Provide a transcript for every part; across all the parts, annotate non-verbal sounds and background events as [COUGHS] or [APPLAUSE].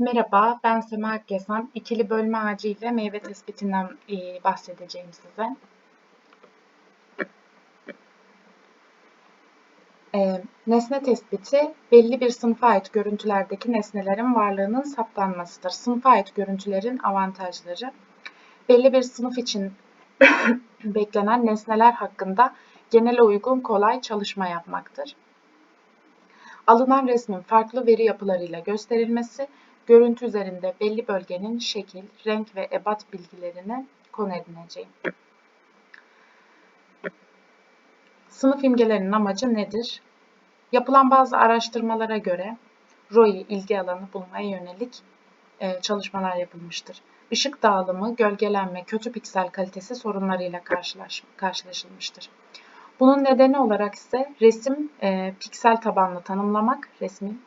Merhaba, ben Sema Akgesan. İkili bölme ağacı ile meyve tespitinden e, bahsedeceğim size. E, nesne tespiti, belli bir sınıfa ait görüntülerdeki nesnelerin varlığının saptanmasıdır. Sınıfa ait görüntülerin avantajları, belli bir sınıf için [COUGHS] beklenen nesneler hakkında genele uygun kolay çalışma yapmaktır. Alınan resmin farklı veri yapılarıyla gösterilmesi, görüntü üzerinde belli bölgenin şekil, renk ve ebat bilgilerini konu edineceğim. Sınıf imgelerinin amacı nedir? Yapılan bazı araştırmalara göre ROI ilgi alanı bulmaya yönelik e, çalışmalar yapılmıştır. Işık dağılımı, gölgelenme, kötü piksel kalitesi sorunlarıyla karşılaş, karşılaşılmıştır. Bunun nedeni olarak ise resim e, piksel tabanlı tanımlamak, resmin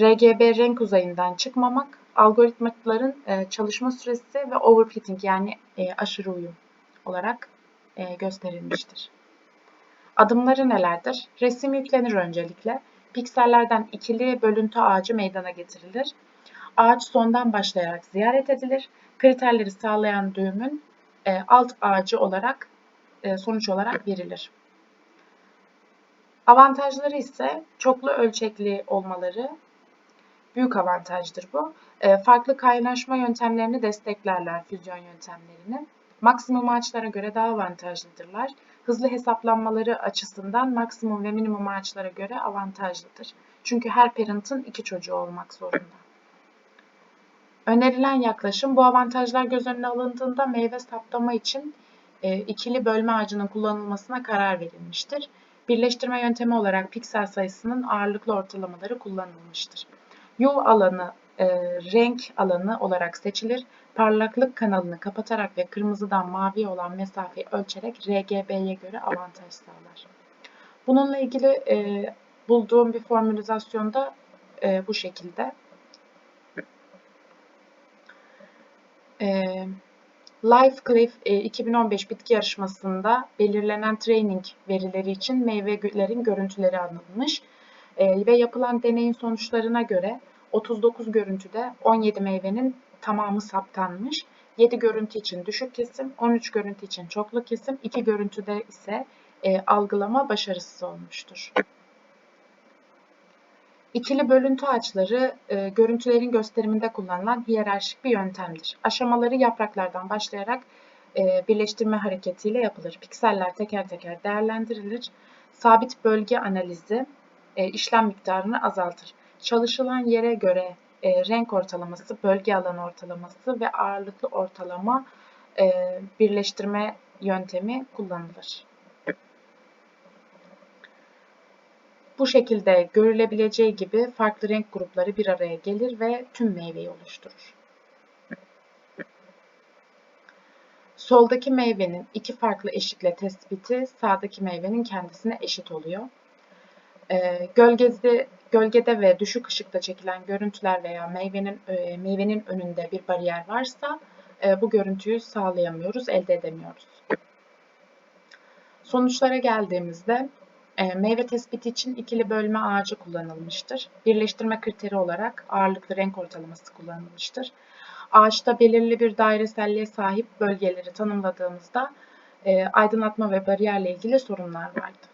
RGB renk uzayından çıkmamak, algoritmaların e, çalışma süresi ve overfitting yani e, aşırı uyum olarak e, gösterilmiştir. Adımları nelerdir? Resim yüklenir öncelikle. Piksellerden ikili bölüntü ağacı meydana getirilir. Ağaç sondan başlayarak ziyaret edilir. Kriterleri sağlayan düğümün alt ağacı olarak sonuç olarak verilir. Avantajları ise çoklu ölçekli olmaları büyük avantajdır bu. E, farklı kaynaşma yöntemlerini desteklerler füzyon yöntemlerini. Maksimum ağaçlara göre daha avantajlıdırlar. Hızlı hesaplanmaları açısından maksimum ve minimum ağaçlara göre avantajlıdır. Çünkü her parent'ın iki çocuğu olmak zorunda. Önerilen yaklaşım bu avantajlar göz önüne alındığında meyve saptama için e, ikili bölme ağacının kullanılmasına karar verilmiştir. Birleştirme yöntemi olarak piksel sayısının ağırlıklı ortalamaları kullanılmıştır. U alanı e, renk alanı olarak seçilir. Parlaklık kanalını kapatarak ve kırmızıdan maviye olan mesafeyi ölçerek RGB'ye göre avantaj sağlar. Bununla ilgili e, bulduğum bir formülizasyonda e, bu şekilde. E, LifeCliff e, 2015 bitki yarışmasında belirlenen training verileri için meyvelerin görüntüleri alınmış e, ve yapılan deneyin sonuçlarına göre 39 görüntüde 17 meyvenin tamamı saptanmış. 7 görüntü için düşük kesim, 13 görüntü için çoklu kesim, 2 görüntüde ise e, algılama başarısız olmuştur. İkili bölüntü ağaçları e, görüntülerin gösteriminde kullanılan hiyerarşik bir yöntemdir. Aşamaları yapraklardan başlayarak e, birleştirme hareketiyle yapılır. Pikseller teker teker değerlendirilir. Sabit bölge analizi e, işlem miktarını azaltır. Çalışılan yere göre e, renk ortalaması, bölge alanı ortalaması ve ağırlıklı ortalama e, birleştirme yöntemi kullanılır. Bu şekilde görülebileceği gibi farklı renk grupları bir araya gelir ve tüm meyveyi oluşturur. Soldaki meyvenin iki farklı eşikle tespiti sağdaki meyvenin kendisine eşit oluyor. E, gölgede, gölgede ve düşük ışıkta çekilen görüntüler veya meyvenin e, meyvenin önünde bir bariyer varsa e, bu görüntüyü sağlayamıyoruz, elde edemiyoruz. Sonuçlara geldiğimizde e, meyve tespiti için ikili bölme ağacı kullanılmıştır. Birleştirme kriteri olarak ağırlıklı renk ortalaması kullanılmıştır. Ağaçta belirli bir daireselliğe sahip bölgeleri tanımladığımızda e, aydınlatma ve bariyerle ilgili sorunlar vardı.